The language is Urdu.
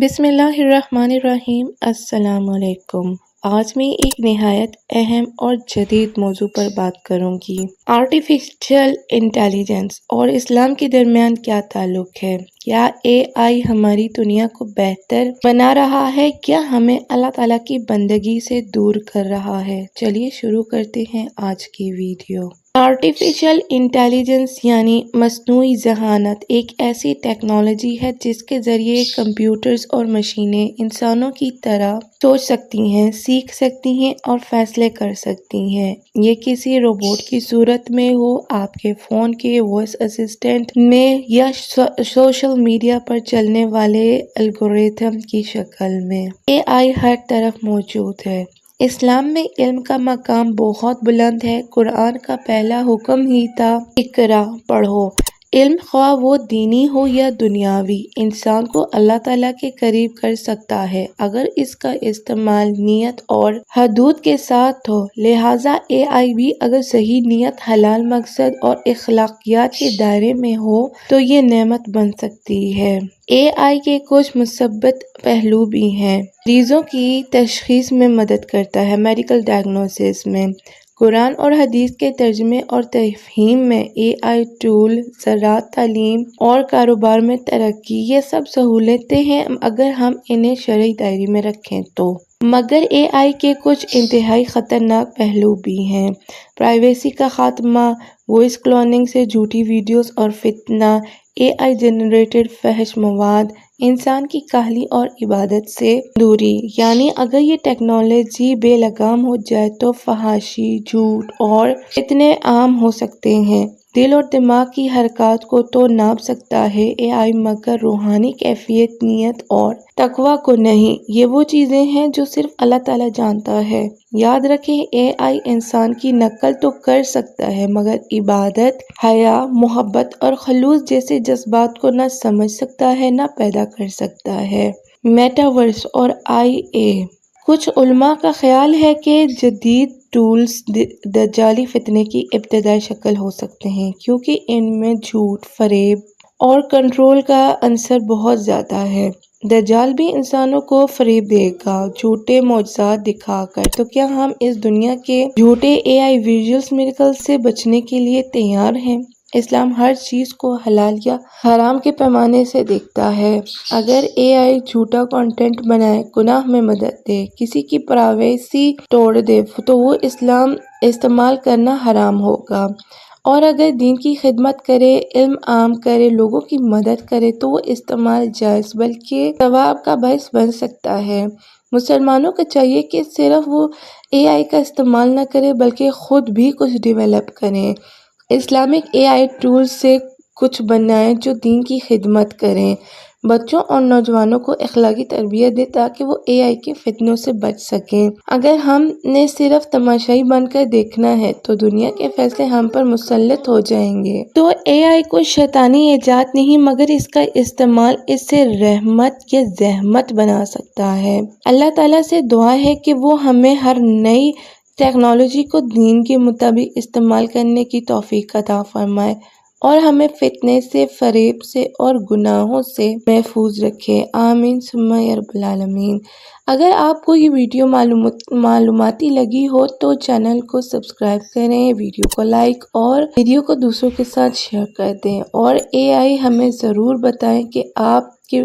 بسم اللہ الرحمن الرحیم۔ السلام علیکم۔ آج میں ایک نہایت اہم اور جدید موضوع پر بات کروں گی۔ آرٹیفیشل انٹیلیجنس اور اسلام کے درمیان کیا تعلق ہے؟ کیا اے آئی ہماری دنیا کو بہتر بنا رہا ہے؟ کیا ہمیں اللہ تعالیٰ کی بندگی سے دور کر رہا ہے؟ چلیے شروع کرتے ہیں آج کی ویڈیو۔ آرٹیفیشل انٹیلیجنس یعنی مصنوعی ذہانت ایک ایسی ٹیکنالوجی ہے جس کے ذریعے کمپیوٹرز اور مشینیں انسانوں کی طرح سوچ سکتی ہیں، سیکھ سکتی ہیں اور فیصلے کر سکتی ہیں۔ یہ کسی روبوٹ کی صورت میں ہو، آپ کے فون کے وائس اسسٹنٹ میں یا سوشل میڈیا پر چلنے والے الگوریتھم کی شکل میں۔ اے آئی ہر طرف موجود ہے۔ اسلام میں علم کا مقام بہت بلند ہے۔ قرآن کا پہلا حکم ہی تھا، اقرا، پڑھو۔ علم خواہ وہ دینی ہو یا دنیاوی، انسان کو اللہ تعالیٰ کے قریب کر سکتا ہے۔ اگر اس کا استعمال نیت اور حدود کے ساتھ ہو، لہٰذا اے آئی بھی اگر صحیح نیت، حلال مقصد اور اخلاقیات کے دائرے میں ہو، تو یہ نعمت بن سکتی ہے۔ اے آئی کے کچھ مثبت پہلو بھی ہیں۔ مریضوں کی تشخیص میں مدد کرتا ہے، میڈیکل ڈائگنوسس میں۔ قرآن اور حدیث کے ترجمے اور تفہیم میں اے آئی ٹول، زراعت، تعلیم اور کاروبار میں ترقی، یہ سب سہولتیں ہیں۔ اگر ہم انہیں شرعی دائرے میں رکھیں تو۔ مگر اے آئی کے کچھ انتہائی خطرناک پہلو بھی ہیں۔ پرائیویسی کا خاتمہ، وائس کلوننگ سے جھوٹی ویڈیوز اور فتنہ، اے آئی جنریٹڈ فحش مواد، انسان کی کاہلی اور عبادت سے دوری۔ یعنی اگر یہ ٹیکنالوجی بے لگام ہو جائے تو فحاشی، جھوٹ اور اتنے عام ہو سکتے ہیں۔ دل اور دماغ کی حرکات کو تو ناپ سکتا ہے اے آئی مگر روحانی کیفیت، نیت اور تقوی کو نہیں۔ یہ وہ چیزیں ہیں جو صرف اللہ تعالیٰ جانتا ہے۔ یاد رکھیں اے آئی انسان کی نقل تو کر سکتا ہے، مگر عبادت، حیا، محبت اور خلوص جیسے جذبات کو نہ سمجھ سکتا ہے، نہ پیدا کر سکتا ہے۔ میٹاورس اور آئی اے کچھ علماء کا خیال ہے کہ جدید ٹولز دجالی فتنے کی ابتدائی شکل ہو سکتے ہیں، کیونکہ ان میں جھوٹ، فریب اور کنٹرول کا عنصر بہت زیادہ ہے۔ دجال بھی انسانوں کو فریب دے گا، جھوٹے معجزات دکھا کر۔ تو کیا ہم اس دنیا کے جھوٹے اے آئی ویژولز میریکل سے بچنے کے لیے تیار ہیں؟ اسلام ہر چیز کو حلال یا حرام کے پیمانے سے دیکھتا ہے۔ اگر اے آئی جھوٹا کانٹینٹ بنائے، گناہ میں مدد دے، کسی کی پرائیویسی توڑ دے، تو وہ اسلام استعمال کرنا حرام ہوگا۔ اور اگر دین کی خدمت کرے، علم عام کرے، لوگوں کی مدد کرے، تو وہ استعمال جائز، بلکہ ثواب کا باعث بن سکتا ہے۔ مسلمانوں کو چاہیے کہ صرف وہ اے آئی کا استعمال نہ کرے، بلکہ خود بھی کچھ ڈیولپ کریں اسلامک اے آئی ٹولز سے کچھ بنائیں جو دین کی خدمت کریں۔ بچوں اور نوجوانوں کو اخلاقی تربیت دے تاکہ وہ اے آئی کے فتنوں سے بچ سکیں۔ اگر ہم نے صرف تماشائی بن کر دیکھنا ہے تو دنیا کے فیصلے ہم پر مسلط ہو جائیں گے۔ تو اے آئی کو شیطانی ایجاد نہیں، مگر اس کا استعمال اس سے رحمت یا زحمت بنا سکتا ہے۔ اللہ تعالیٰ سے دعا ہے کہ وہ ہمیں ہر نئی ٹیکنالوجی کو دین کے مطابق استعمال کرنے کی توفیق عطا فرمائے اور ہمیں فتنے سے، فریب سے اور گناہوں سے محفوظ رکھے۔ آمین۔ ثم رب العالمین۔ اگر آپ کو یہ ویڈیو معلوماتی لگی ہو تو چینل کو سبسکرائب کریں، ویڈیو کو لائک اور ویڈیو کو دوسروں کے ساتھ شیئر کر دیں۔ اور اے آئی ہمیں ضرور بتائیں کہ آپ کے